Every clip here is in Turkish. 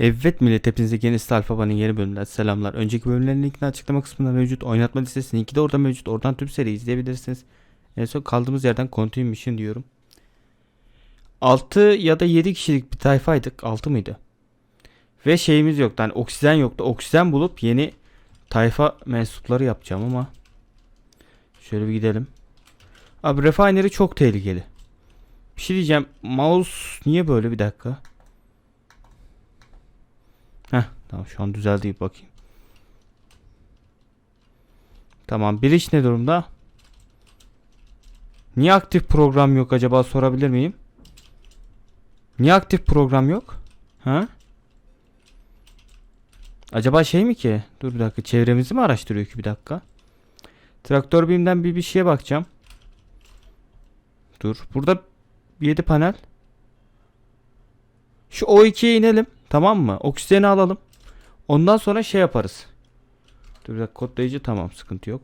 Evet millet hepinize yeni Alfaba'nın yeni bölümünden selamlar. Önceki bölümlerin linkini açıklama kısmında mevcut. Oynatma listesinin linki de orada mevcut. Oradan tüm seriyi izleyebilirsiniz. En son kaldığımız yerden Continue Mission diyorum. 6 ya da 7 kişilik bir tayfaydık. 6 mıydı? Ve şeyimiz yoktu. Hani oksijen yoktu. Oksijen bulup yeni tayfa mensupları yapacağım ama şöyle bir gidelim. Abi refinery çok tehlikeli. Bir şey diyeceğim. Mouse niye böyle bir dakika? Heh tamam şu an düzeldi bakayım. Tamam iş ne durumda? Niye aktif program yok acaba sorabilir miyim? Niye aktif program yok? Ha? Acaba şey mi ki? Dur bir dakika çevremizi mi araştırıyor ki bir dakika? Traktör BİM'den bir bir şeye bakacağım. Dur. Burada 7 panel. Şu O2'ye inelim. Tamam mı? Oksijeni alalım. Ondan sonra şey yaparız. Dur bir dakika kodlayıcı tamam sıkıntı yok.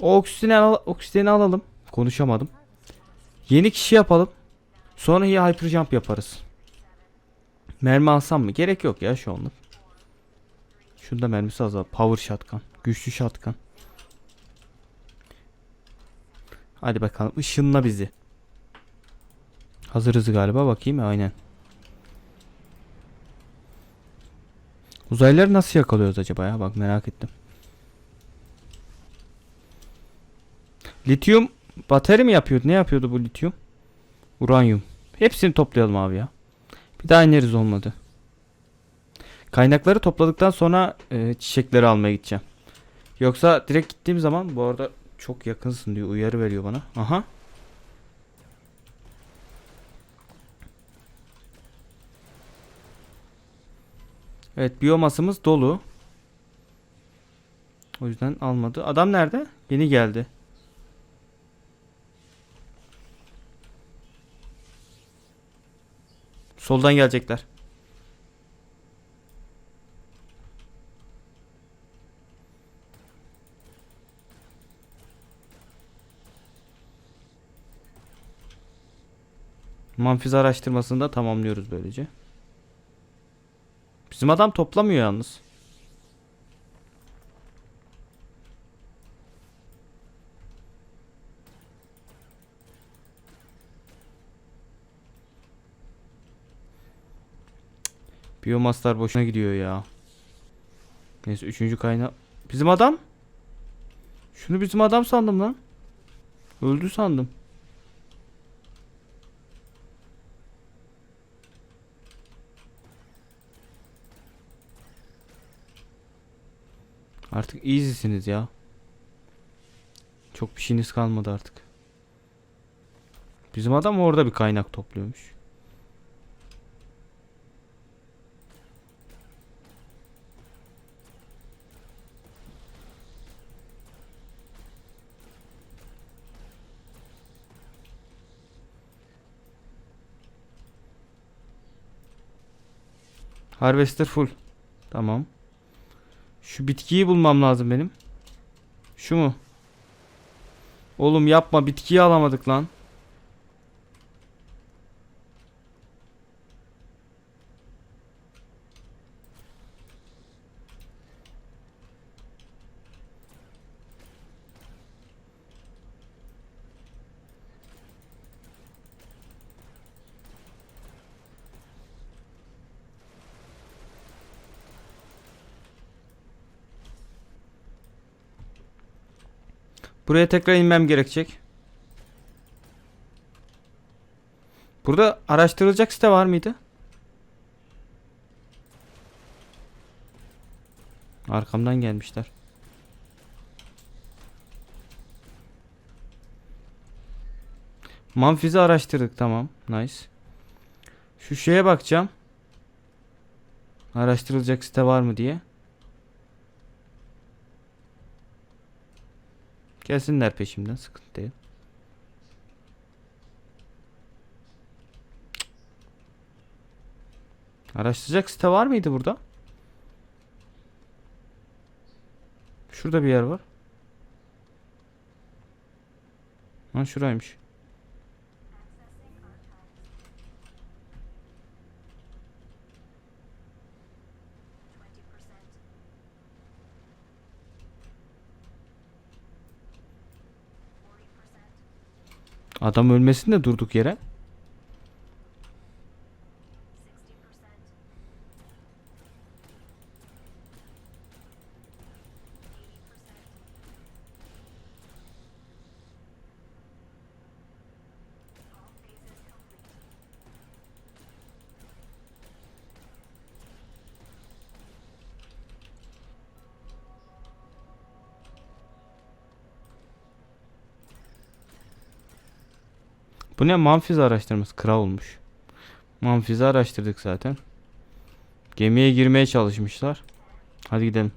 O oksijeni, al oksijeni alalım. Konuşamadım. Yeni kişi yapalım. Sonra hyper jump yaparız. Mermi alsam mı? Gerek yok ya şu anlık. Şunda mermisi azal. Power shotgun. Güçlü shotgun. Hadi bakalım ışınla bizi. Hazırız galiba bakayım aynen. Uzaylıları nasıl yakalıyoruz acaba ya? Bak merak ettim. Lityum bateri mi yapıyordu? Ne yapıyordu bu lityum? Uranyum. Hepsini toplayalım abi ya. Bir daha ineriz olmadı. Kaynakları topladıktan sonra e, çiçekleri almaya gideceğim. Yoksa direkt gittiğim zaman bu arada çok yakınsın diyor uyarı veriyor bana. Aha. Evet biyomasımız dolu. O yüzden almadı. Adam nerede? Yeni geldi. Soldan gelecekler. Manfiz araştırmasını da tamamlıyoruz böylece. Bizim adam toplamıyor yalnız. Biyomaslar boşuna gidiyor ya. Neyse üçüncü kaynağı. Bizim adam? Şunu bizim adam sandım lan. Öldü sandım. Artık easy'siniz ya. Çok bir şeyiniz kalmadı artık. Bizim adam orada bir kaynak topluyormuş. Harvester full. Tamam. Şu bitkiyi bulmam lazım benim. Şu mu? Oğlum yapma bitkiyi alamadık lan. Buraya tekrar inmem gerekecek. Burada araştırılacak site var mıydı? Arkamdan gelmişler. Manfiz'i araştırdık tamam. Nice. Şu şeye bakacağım. Araştırılacak site var mı diye. Gelsinler peşimden sıkıntı değil. Araştıracak site var mıydı burada? Şurada bir yer var. Lan şuraymış. Adam ölmesin de durduk yere. Bu ne manfiz araştırması kral olmuş. Manfizi araştırdık zaten. Gemiye girmeye çalışmışlar. Hadi gidelim.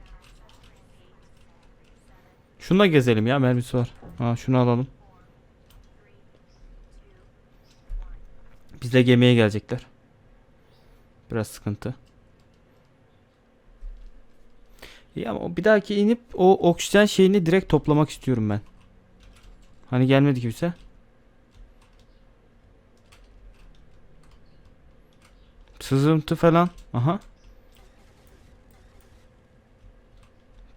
Şununla gezelim ya mermisi var. Ha şunu alalım. Bizle gemiye gelecekler. Biraz sıkıntı. Ya ama bir dahaki inip o oksijen şeyini direkt toplamak istiyorum ben. Hani gelmedi kimse. Sızıntı falan. Aha.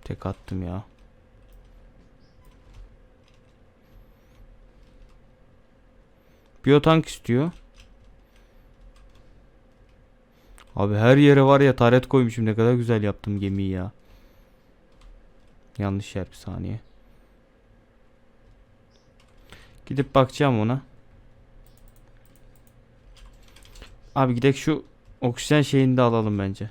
Tek attım ya. Biyotank istiyor. Abi her yere var ya taret koymuşum. Ne kadar güzel yaptım gemiyi ya. Yanlış yer bir saniye. Gidip bakacağım ona. Abi gidek şu oksijen şeyini de alalım bence.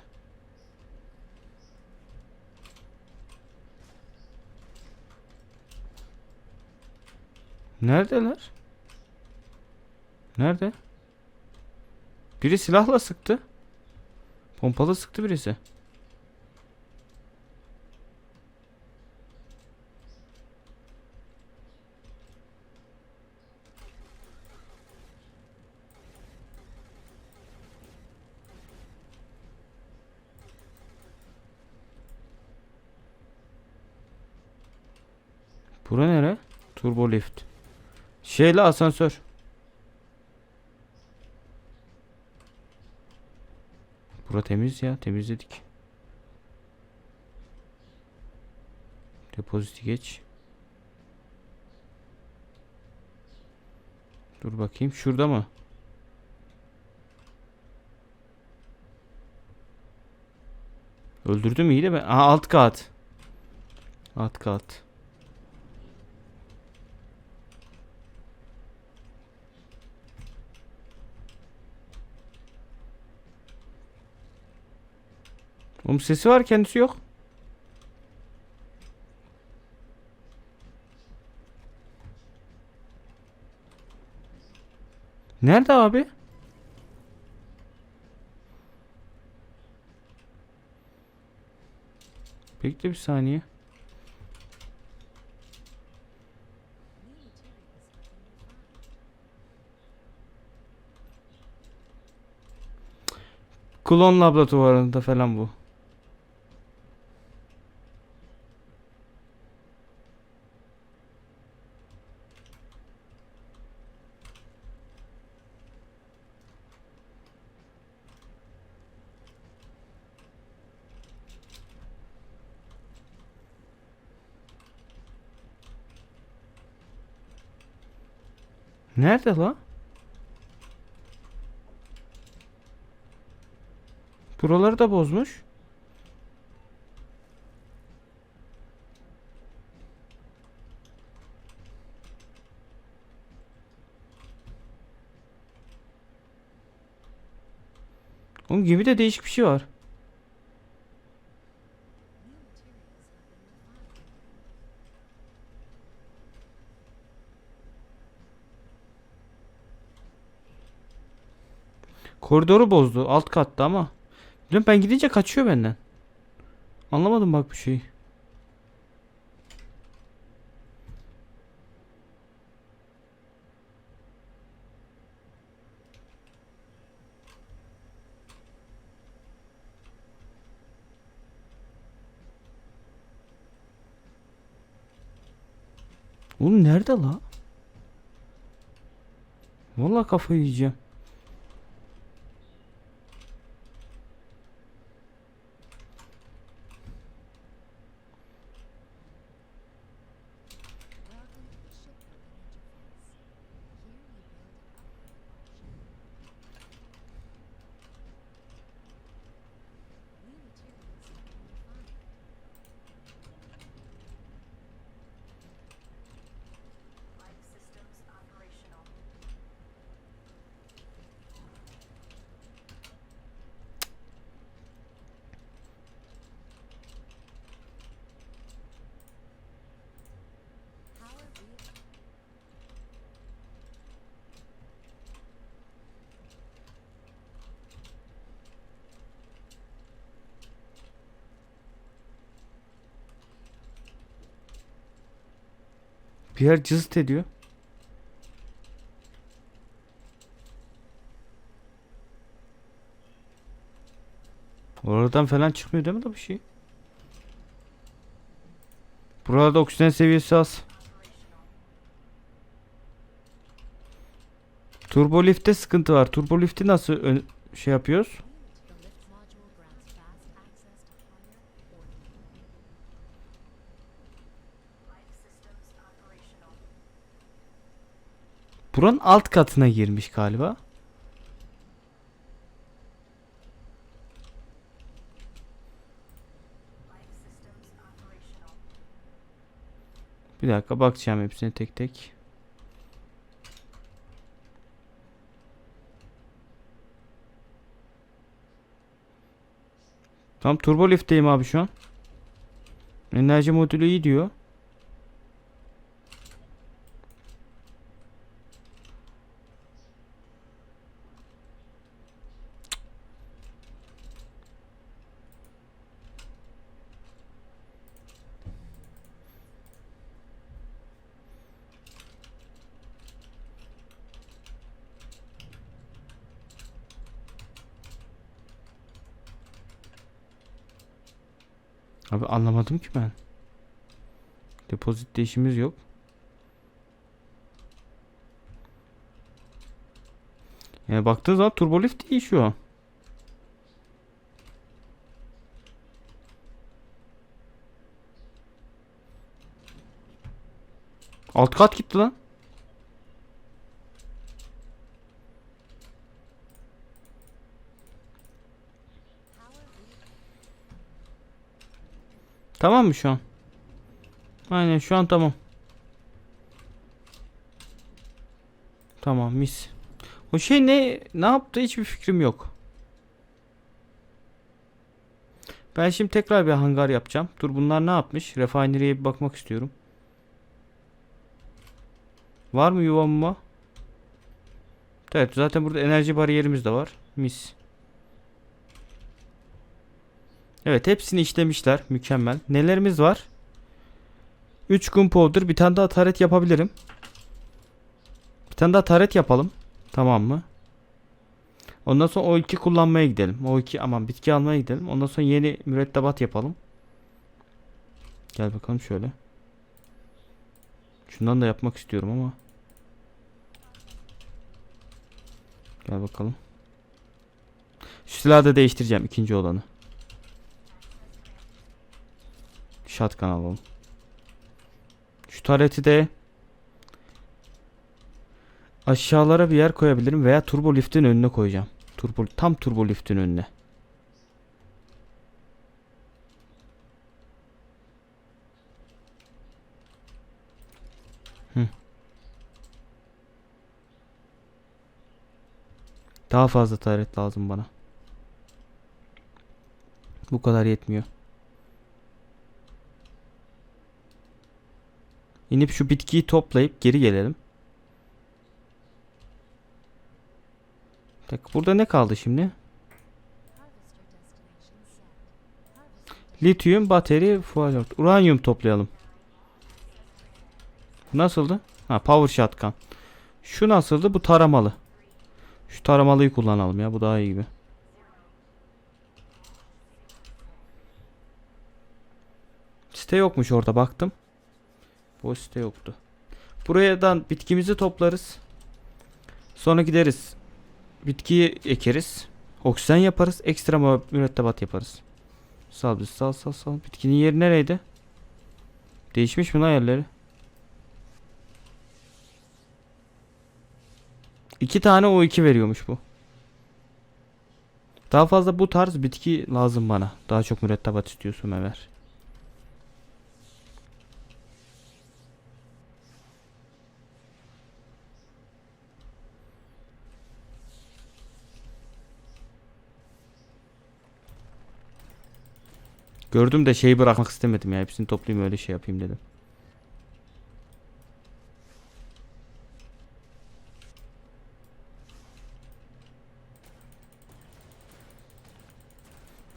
Neredeler? Nerede? Biri silahla sıktı. Pompalı sıktı birisi. Bura nere? Turbo lift. Şeyle asansör. Bura temiz ya. Temizledik. Depoziti geç. Dur bakayım. Şurada mı? Öldürdüm iyi de ben. Aha alt kat. Alt kat. Oğlum sesi var kendisi yok. Nerede abi? Bekle bir saniye. Klon laboratuvarında falan bu. Nerede la? Buraları da bozmuş. Oğlum gemide değişik bir şey var. Koridoru bozdu. Alt katta ama. Biliyorum ben gidince kaçıyor benden. Anlamadım bak bir şey. Oğlum nerede la? Vallahi kafayı yiyeceğim. Bir yer cızıt ediyor. Oradan falan çıkmıyor değil mi da bir şey? Burada oksijen seviyesi az. Turbo lift'te sıkıntı var. Turbo lift'i nasıl şey yapıyoruz? Buranın alt katına girmiş galiba. Bir dakika bakacağım hepsine tek tek. Tam turbo lift'teyim abi şu an. Enerji modülü iyi diyor. Abi anlamadım ki ben. Depozitte işimiz yok. Yani baktığın zaman turbolift iyi şu. Alt kat gitti lan. Tamam mı şu an? Aynen şu an tamam. Tamam mis. O şey ne ne yaptı hiçbir fikrim yok. Ben şimdi tekrar bir hangar yapacağım. Dur bunlar ne yapmış? Refinery'e bir bakmak istiyorum. Var mı yuvamma? Evet zaten burada enerji bariyerimiz de var. Mis. Evet hepsini işlemişler. Mükemmel. Nelerimiz var? 3 gunpowder. Bir tane daha taret yapabilirim. Bir tane daha taret yapalım. Tamam mı? Ondan sonra o iki kullanmaya gidelim. O iki aman bitki almaya gidelim. Ondan sonra yeni mürettebat yapalım. Gel bakalım şöyle. Şundan da yapmak istiyorum ama. Gel bakalım. Şu silahı da değiştireceğim ikinci olanı. Shotgun alalım. Şu tareti de aşağılara bir yer koyabilirim veya turbo liftin önüne koyacağım. Turbo tam turbo liftin önüne. Hı. Daha fazla taret lazım bana. Bu kadar yetmiyor. İnip şu bitkiyi toplayıp geri gelelim. Tak burada ne kaldı şimdi? Lityum, bateri, fuel, uranyum toplayalım. Nasıldı? Ha power shotgun. Şu nasıldı? Bu taramalı. Şu taramalıyı kullanalım ya. Bu daha iyi gibi. Site yokmuş orada baktım. Boş site yoktu. Buradan bitkimizi toplarız. Sonra gideriz. Bitkiyi ekeriz. Oksijen yaparız. Ekstra mü- mürettebat yaparız. Sal biz sal sal sal. Bitkinin yeri nereydi? Değişmiş mi lan yerleri? İki tane o iki veriyormuş bu. Daha fazla bu tarz bitki lazım bana. Daha çok mürettebat istiyorsun Ömer. Gördüm de şeyi bırakmak istemedim ya. Hepsini toplayayım öyle şey yapayım dedim.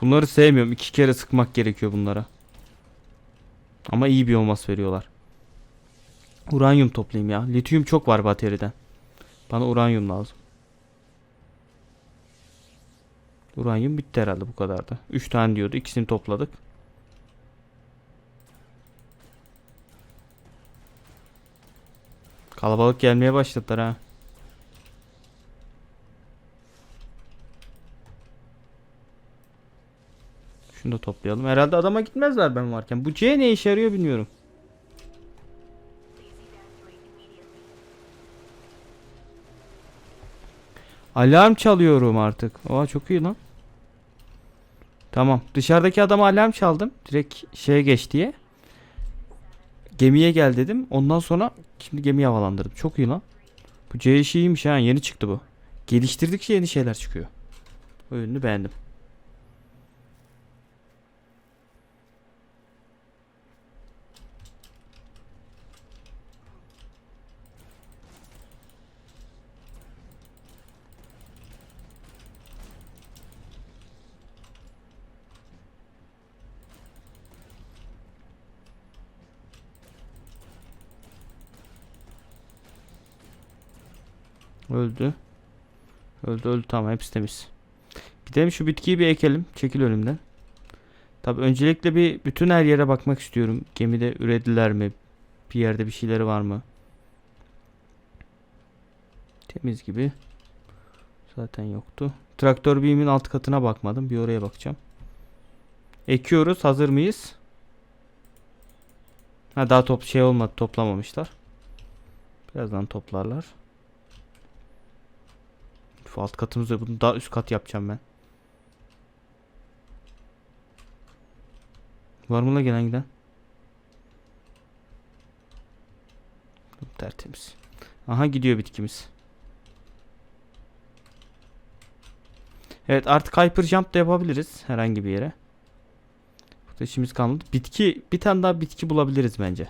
Bunları sevmiyorum. İki kere sıkmak gerekiyor bunlara. Ama iyi bir olmaz veriyorlar. Uranyum toplayayım ya. Lityum çok var bateriden. Bana uranyum lazım. Uranyum bitti herhalde bu kadardı. 3 tane diyordu. İkisini topladık. Kalabalık gelmeye başladılar ha. Şunu da toplayalım. Herhalde adama gitmezler ben varken. Bu C ne işe yarıyor bilmiyorum. Alarm çalıyorum artık. Aa çok iyi lan. Tamam. Dışarıdaki adama alarm çaldım. Direkt şeye geç diye. Gemiye gel dedim. Ondan sonra şimdi gemiyi havalandırdım. Çok iyi lan. Bu C işi iyiymiş ha. Yeni çıktı bu. Geliştirdikçe yeni şeyler çıkıyor. O yönünü beğendim. Öldü. Öldü öldü tamam hepsi temiz. Gidelim şu bitkiyi bir ekelim. Çekil önümden. Tabi öncelikle bir bütün her yere bakmak istiyorum. Gemide ürediler mi? Bir yerde bir şeyleri var mı? Temiz gibi. Zaten yoktu. Traktör biyimin alt katına bakmadım. Bir oraya bakacağım. Ekiyoruz. Hazır mıyız? Ha daha top şey olmadı. Toplamamışlar. Birazdan toplarlar. Şu alt katımızda bunu daha üst kat yapacağım ben. Var mı la gelen giden? Tertemiz. Aha gidiyor bitkimiz. Evet artık hyper jump da yapabiliriz herhangi bir yere. Burada işimiz kalmadı. Bitki bir tane daha bitki bulabiliriz bence.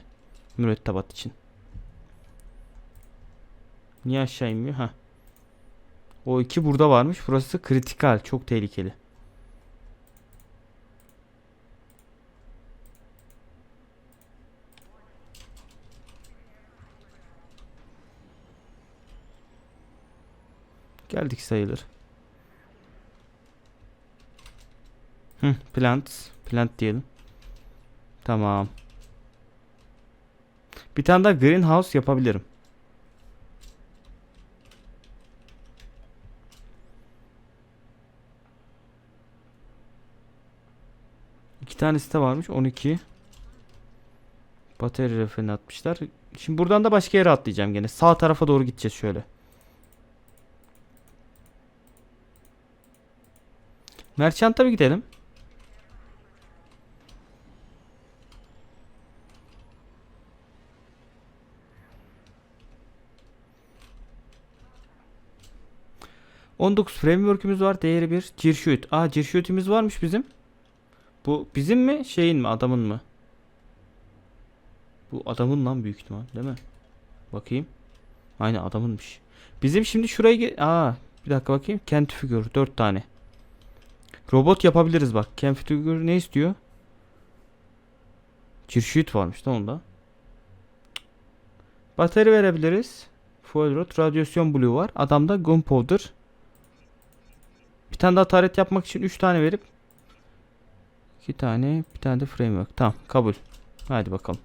Mürettebat için. Niye aşağı inmiyor? Ha. O iki burada varmış. Burası kritikal. Çok tehlikeli. Geldik sayılır. Hı, plant. Plant diyelim. Tamam. Bir tane daha greenhouse yapabilirim. Tane site varmış. 12. Bateri refini atmışlar. Şimdi buradan da başka yere atlayacağım gene. Sağ tarafa doğru gideceğiz şöyle. Merchant'a bir gidelim. ...19 framework'ümüz var. Değeri 1. Gearshoot. Aa Gearshoot'imiz varmış bizim. Bu bizim mi şeyin mi adamın mı? Bu adamın lan büyük ihtimal değil mi? Bakayım. Aynen adamınmış. Bizim şimdi şuraya ge- Aa bir dakika bakayım. Kent figür 4 tane. Robot yapabiliriz bak. Kent figür ne istiyor? Gearshoot varmış da onda. Bateri verebiliriz. Fuel rod, radyasyon blue var. Adamda gunpowder. Bir tane daha taret yapmak için 3 tane verip İki tane, bir tane de framework. Tamam, kabul. Hadi bakalım.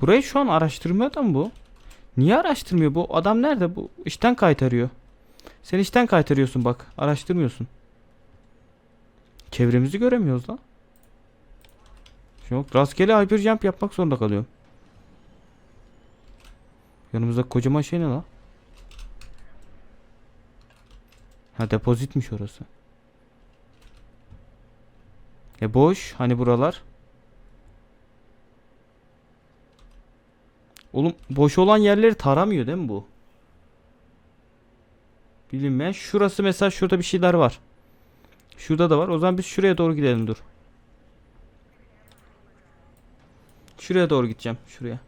Burayı şu an araştırmıyor da mı bu? Niye araştırmıyor bu? Adam nerede bu? İşten kaytarıyor. Sen işten kaytarıyorsun bak. Araştırmıyorsun. Çevremizi göremiyoruz lan. Yok rastgele hyper jump yapmak zorunda kalıyorum. Yanımızda kocaman şey ne la? Ha depozitmiş orası. E boş hani buralar. Oğlum boş olan yerleri taramıyor değil mi bu? Bilinmeyen. Şurası mesela şurada bir şeyler var. Şurada da var. O zaman biz şuraya doğru gidelim dur. Şuraya doğru gideceğim. Şuraya.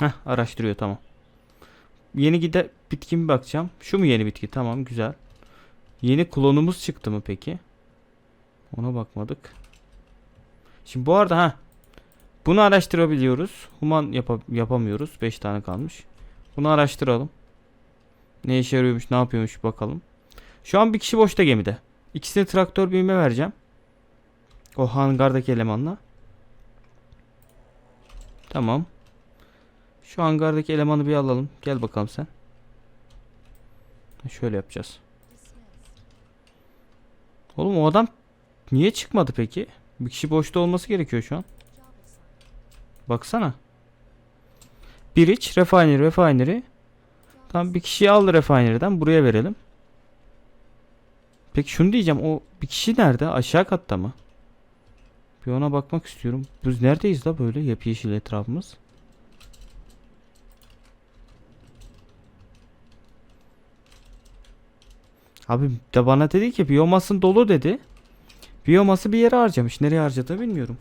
Heh araştırıyor tamam. Yeni gide bitki mi bakacağım? Şu mu yeni bitki? Tamam güzel. Yeni klonumuz çıktı mı peki? Ona bakmadık. Şimdi bu arada ha bunu araştırabiliyoruz. Human yapa- yapamıyoruz. 5 tane kalmış. Bunu araştıralım. Ne işe yarıyormuş, ne yapıyormuş bakalım. Şu an bir kişi boşta gemide. İkisine traktör büyüme vereceğim. O hangardaki elemanla. Tamam. Şu hangardaki elemanı bir alalım. Gel bakalım sen. Şöyle yapacağız. Oğlum o adam niye çıkmadı peki? Bir kişi boşta olması gerekiyor şu an. Baksana. Bir iç refinery refinery. Tamam bir kişiyi al refinery'den buraya verelim. Peki şunu diyeceğim o bir kişi nerede? Aşağı katta mı? Bir ona bakmak istiyorum. Biz neredeyiz da böyle yapyeşil etrafımız? Abi de bana dedi ki biyomasın dolu dedi. Biyoması bir yere harcamış. Nereye harcadı bilmiyorum.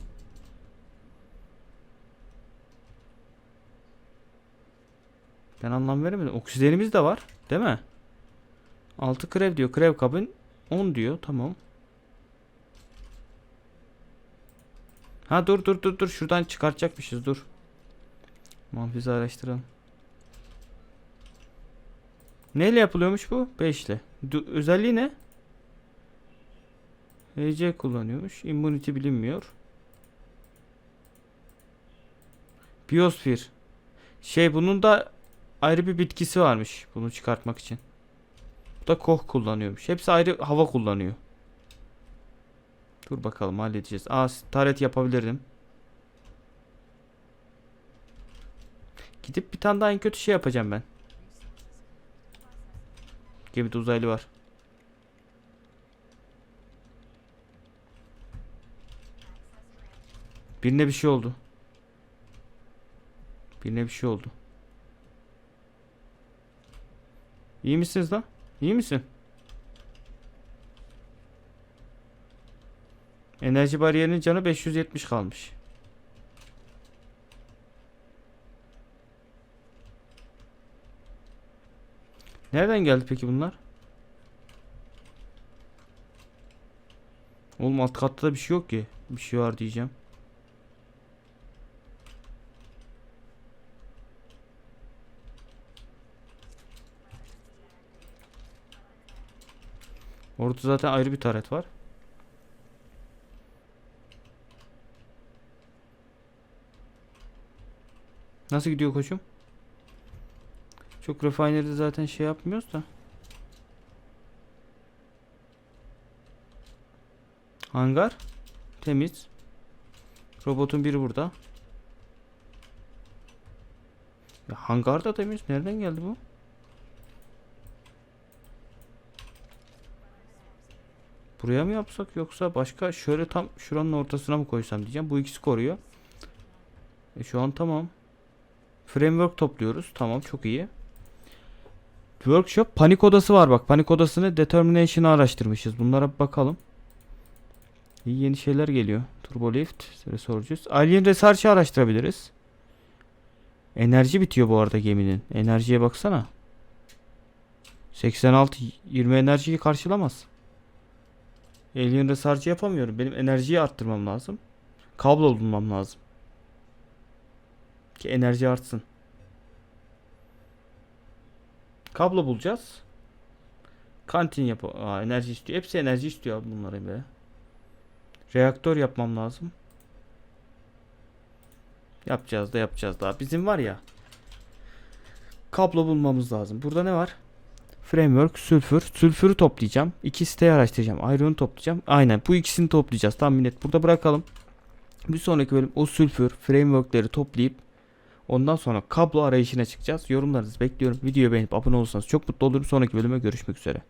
Ben anlam veremedim. Oksijenimiz de var. Değil mi? 6 krev diyor. Krev kabın 10 diyor. Tamam. Ha dur dur dur dur. Şuradan çıkartacakmışız. Dur. Manfizi araştıralım. Neyle yapılıyormuş bu? 5 ile. Özelliği ne? HC kullanıyormuş. Immunity bilinmiyor. Biosfer. Şey bunun da ayrı bir bitkisi varmış bunu çıkartmak için. Bu da koh kullanıyormuş. Hepsi ayrı hava kullanıyor. Dur bakalım halledeceğiz. Aa taret yapabilirdim. Gidip bir tane daha en kötü şey yapacağım ben. Gemide uzaylı var. Birine bir şey oldu. Birine bir şey oldu. İyi misiniz lan? İyi misin? Enerji bariyerinin canı 570 kalmış. Nereden geldi peki bunlar? Oğlum alt katta da bir şey yok ki. Bir şey var diyeceğim. Orada zaten ayrı bir taret var. Nasıl gidiyor koçum? Çok refinery'de zaten şey yapmıyoruz da. Hangar. Temiz. Robotun biri burada. Ya hangar da temiz. Nereden geldi bu? Buraya mı yapsak yoksa başka şöyle tam şuranın ortasına mı koysam diyeceğim. Bu ikisi koruyor. E şu an tamam. Framework topluyoruz. Tamam çok iyi. Workshop panik odası var bak. Panik odasını determination'ı araştırmışız. Bunlara bakalım. İyi yeni şeyler geliyor. Turbo lift, resources. Alien research'ı araştırabiliriz. Enerji bitiyor bu arada geminin. Enerjiye baksana. 86 20 enerjiyi karşılamaz. Alien research'ı yapamıyorum. Benim enerjiyi arttırmam lazım. Kablo bulmam lazım. Ki enerji artsın. Kablo bulacağız. Kantin yap. Aa, enerji istiyor. Hepsi enerji istiyor abi bunların be. Reaktör yapmam lazım. Yapacağız da yapacağız daha. Bizim var ya. Kablo bulmamız lazım. Burada ne var? Framework, sülfür. Sülfürü toplayacağım. İki siteyi araştıracağım. Iron'u toplayacağım. Aynen bu ikisini toplayacağız. Tahmin et. Burada bırakalım. Bir sonraki bölüm o sülfür, frameworkleri toplayıp ondan sonra kablo arayışına çıkacağız. Yorumlarınızı bekliyorum. Videoyu beğenip abone olursanız çok mutlu olurum. Sonraki bölüme görüşmek üzere.